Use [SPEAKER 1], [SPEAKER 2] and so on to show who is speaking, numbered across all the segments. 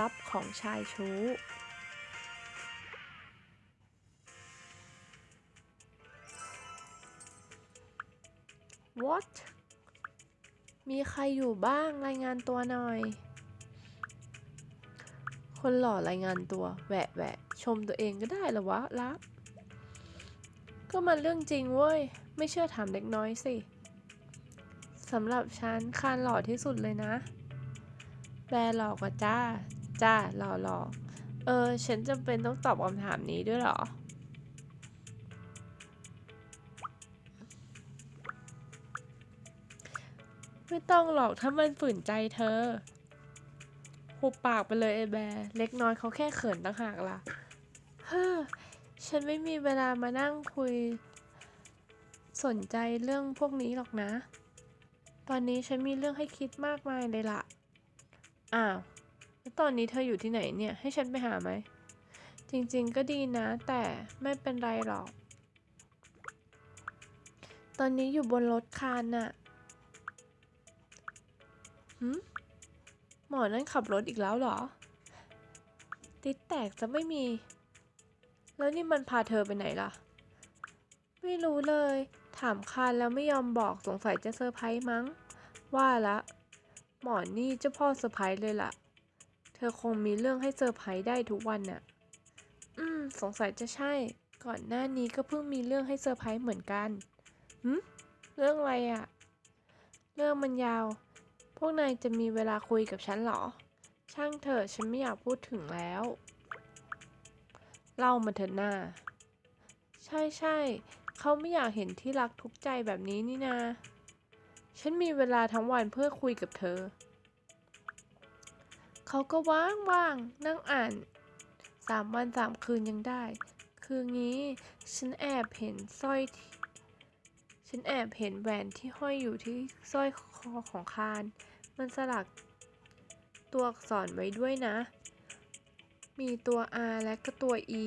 [SPEAKER 1] ลับๆของชายชู้ What มีใครอยู่บ้างรายงานตัวหน่อย คนหล่อรายงานตัว แหวะแหวะชมตัวเองก็ได้เหรอวะรับ ก็มันเรื่องจริงเว้ย ไม่เชื่อถามเด็กน้อยสิสำหรับฉันคานหล่อที่สุดเลยนะ แบร์หลอกว่าจ้า จ้าหล่อหล่อเออ ฉันจำเป็นต้องตอบคำถามนี้ด้วยเหรอ ไม่ต้องหรอกถ้ามันฝืนใจเธอ หุบปากไปเลยไอ้แบร์เล็กน้อยเขาแค่เขินต่างหากล่ะ เฮ้อ ฉันไม่มีเวลามานั่งคุย สนใจเรื่องพวกนี้หรอกนะ ตอนนี้ฉันมีเรื่องให้คิดมากมายเลยล่ะ อ้าวแล้วตอนนี้เธออยู่ที่ไหนเนี่ย ให้ฉันไปหาไหม จริงๆก็ดีนะ แต่ไม่เป็นไรหรอก ตอนนี้อยู่บนรถคานน่ะหืมหมอนั่นขับรถอีกแล้วเหรอ ติดแตกจะไม่มี แล้วนี่มันพาเธอไปไหนล่ะ ไม่รู้เลย ถามคานแล้วไม่ยอมบอกสงสัยจะเซอร์ไพรส์มั้ง ว่าละ หมอนี่เจ้าพ่อเซอร์ไพรส์เลยล่ะ เธอคงมีเรื่องให้เซอร์ไพรส์ได้ทุกวันน่ะ อืม สงสัยจะใช่ ก่อนหน้านี้ก็เพิ่งมีเรื่องให้เซอร์ไพรส์เหมือนกันหืมเรื่องอะไรอะเรื่องมันยาว พวกนายจะมีเวลาคุยกับฉันเหรอ ช่างเถอะฉันไม่อยากพูดถึงแล้ว เล่ามาเถอะหน้า ใช่ใช่ เขาไม่อยากเห็นที่รักทุกใจแบบนี้นี่นา ฉันมีเวลาทั้งวันเพื่อคุยกับเธอ เขาก็ว่างว่างๆนั่งอ่านสามวันสามคืนยังได้ คืองี้ ฉันแอบเห็นสร้อยที่ฉันแอบเห็นแหวนที่ห้อยอยู่ที่สร้อยคอของคาน มันสลักตัวอักษรไว้ด้วยนะ มีตัว R และก็ตัว E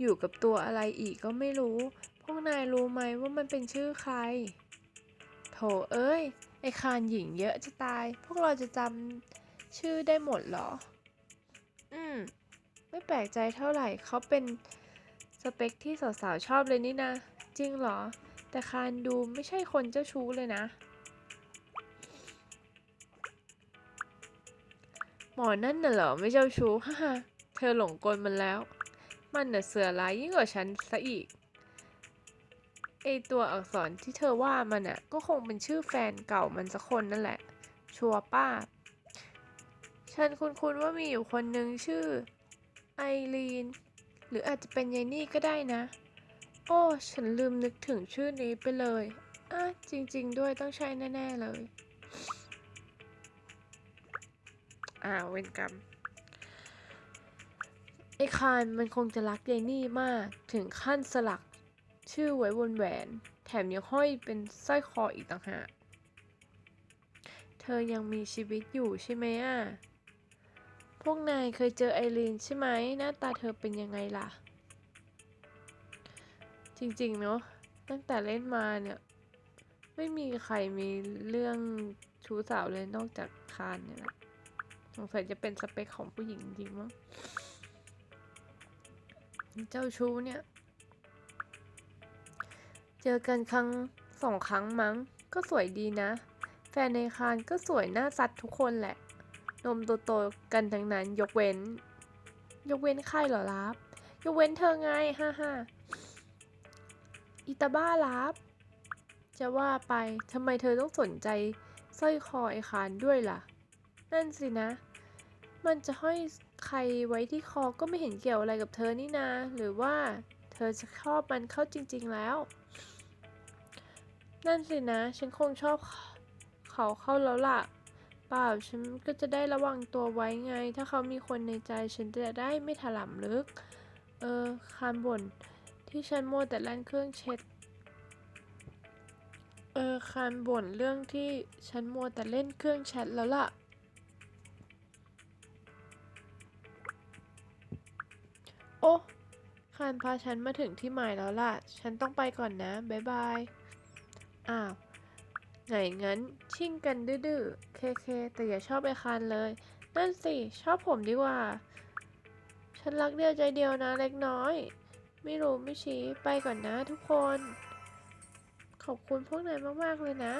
[SPEAKER 1] อยู่กับตัวอะไรอีกก็ไม่รู้ พวกนายรู้ไหมว่ามันเป็นชื่อใคร เอ้ย ไอคานหญิงเยอะจะตาย พวกเราจะจำชื่อได้หมดเหรอ อืม ไม่แปลกใจเท่าไหร่ เขาเป็นสเปคที่สาวๆชอบเลยนี่นะ จริงเหรอ แต่คานดูไม่ใช่คนเจ้าชู้เลยนะ หมอนั่นน่ะเหรอ ไม่เจ้าชู้ ฮ่าฮ่าเธอหลงกลมันแล้ว มันน่ะเสือร้ายยิ่งกว่าฉันซะอีก ไอตัวอักษรที่เธอว่ามันอะก็คงเป็นชื่อแฟนเก่ามันสักคนนั่นแหละ ชัวป้า ฉันคุ้นๆว่ามีอยู่คนหนึ่งชื่อไอรีน หรืออาจจะเป็นยายนี่ก็ได้นะ โอ้ ฉันลืมนึกถึงชื่อนี้ไปเลยอะจริง ๆ ด้วยต้องใช่แน่ ๆ เลย อ้าวเวนกรรมไอคานมันคงจะรักยายนี่มากถึงขั้นสลัก ชื่อไว้บนแหวน แถมยังห้อยเป็นสร้อยคออีกต่างหาก เธอยังมีชีวิตอยู่ใช่ไหมอะ พวกนายเคยเจอไอรีนใช่ไหม หน้าตาเธอเป็นยังไงล่ะ จริงๆ เนาะ ตั้งแต่เล่นมาเนี่ย ไม่มีใครมีเรื่องชู้สาวเลยนอกจากคานเนี่ยแหละสงสัยจะเป็นสเปคของผู้หญิงจริงมั้ง เจ้าชู้เนี่ย เจอกันครั้งสองครั้งมั้ง ก็สวยดีนะ แฟนในคานก็สวยหน้าสัตว์ทุกคนแหละ นมโตๆกันทั้งนั้นยกเว้น ยกเว้นใครเหรอรับ ยกเว้นเธอไงฮ่าฮ่าอิตาบ้ารับ จะว่าไปทำไมเธอต้องสนใจสร้อยคอไอคานด้วยล่ะ นั่นสินะ มันจะห้อยใครไว้ที่คอก็ไม่เห็นเกี่ยวอะไรกับเธอนี่นา หรือว่าเธอจะชอบมันเข้าจริง ๆแล้ว นั่นสินะ ฉันคงชอบเขาเข้าแล้วล่ะ เปล่า ฉันก็จะได้ระวังตัวไว้ไง ถ้าเขามีคนในใจ ฉันจะได้ไม่ถลำลึก เออ คานบ่น ที่ฉันมัวแต่เล่นเครื่องเช็ด เออ คานบ่นเรื่องที่ฉันมัวแต่เล่นเครื่องแชทแล้วล่ะโอ้คานพาฉันมาถึงที่หมายแล้วล่ะ ฉันต้องไปก่อนนะ บ๊ายบาย อ้าวไงงั้นชิ่งกันดื้อๆ เคเคแต่อย่าชอบไอคานเลย นั่นสิ ชอบผมดีกว่า ฉันรักเดียวใจเดียวนะเล็กน้อย ไม่รู้ไม่ชี้ไปก่อนนะทุกคน ขอบคุณพวกนายมากๆเลยนะ